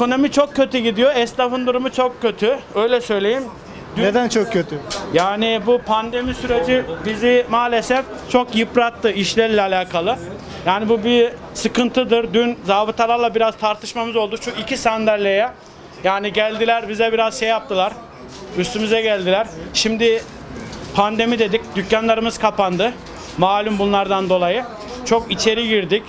Ekonomi çok kötü gidiyor. Esnafın durumu çok kötü. Öyle söyleyeyim. Dün- Neden çok kötü? Yani bu pandemi süreci bizi maalesef çok yıprattı işlerle alakalı. Yani bu bir sıkıntıdır. Dün zabıtalarla biraz tartışmamız oldu. Şu iki sandalyeye yani geldiler bize biraz şey yaptılar. Üstümüze geldiler. Şimdi pandemi dedik. Dükkanlarımız kapandı. Malum bunlardan dolayı. Çok içeri girdik.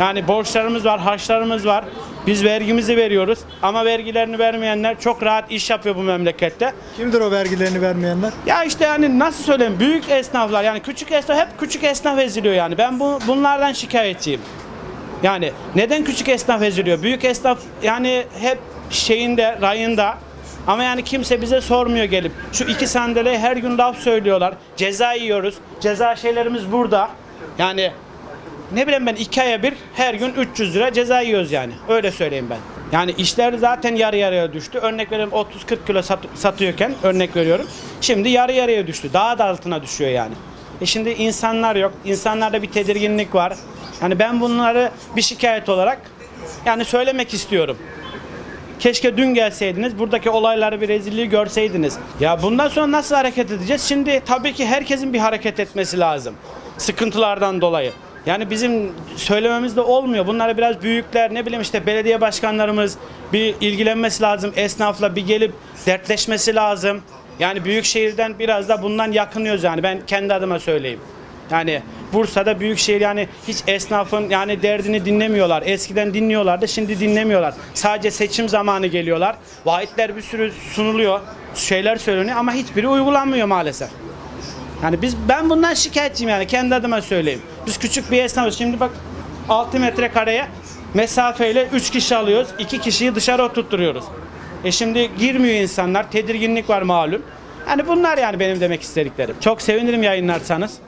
Yani borçlarımız var, harçlarımız var. Biz vergimizi veriyoruz ama vergilerini vermeyenler çok rahat iş yapıyor bu memlekette. Kimdir o vergilerini vermeyenler? Ya işte yani nasıl söyleyeyim büyük esnaflar yani küçük esnaf hep küçük esnaf eziliyor yani. Ben bu bunlardan şikayetçiyim. Yani neden küçük esnaf eziliyor? Büyük esnaf yani hep şeyinde, rayında ama yani kimse bize sormuyor gelip. Şu iki sandalye her gün laf söylüyorlar. Ceza yiyoruz. Ceza şeylerimiz burada. Yani ne bileyim ben iki aya bir her gün 300 lira ceza yiyoruz yani. Öyle söyleyeyim ben. Yani işler zaten yarı yarıya düştü. Örnek veriyorum 30-40 kilo sat- satıyorken örnek veriyorum. Şimdi yarı yarıya düştü. Daha da altına düşüyor yani. E şimdi insanlar yok. İnsanlarda bir tedirginlik var. Yani ben bunları bir şikayet olarak yani söylemek istiyorum. Keşke dün gelseydiniz, buradaki olayları bir rezilliği görseydiniz. Ya bundan sonra nasıl hareket edeceğiz? Şimdi tabii ki herkesin bir hareket etmesi lazım. Sıkıntılardan dolayı. Yani bizim söylememiz de olmuyor. Bunlara biraz büyükler, ne bileyim işte belediye başkanlarımız bir ilgilenmesi lazım. Esnafla bir gelip dertleşmesi lazım. Yani büyük şehirden biraz da bundan yakınıyoruz yani. Ben kendi adıma söyleyeyim. Yani Bursa'da büyükşehir yani hiç esnafın yani derdini dinlemiyorlar. Eskiden dinliyorlardı şimdi dinlemiyorlar. Sadece seçim zamanı geliyorlar. Vaatler bir sürü sunuluyor. Şeyler söyleniyor ama hiçbiri uygulanmıyor maalesef. Yani biz ben bundan şikayetçiyim yani kendi adıma söyleyeyim. Biz küçük bir esnafız. Şimdi bak 6 metrekareye mesafeyle 3 kişi alıyoruz. 2 kişiyi dışarı oturtturuyoruz. E şimdi girmiyor insanlar. Tedirginlik var malum. Yani bunlar yani benim demek istediklerim. Çok sevinirim yayınlarsanız.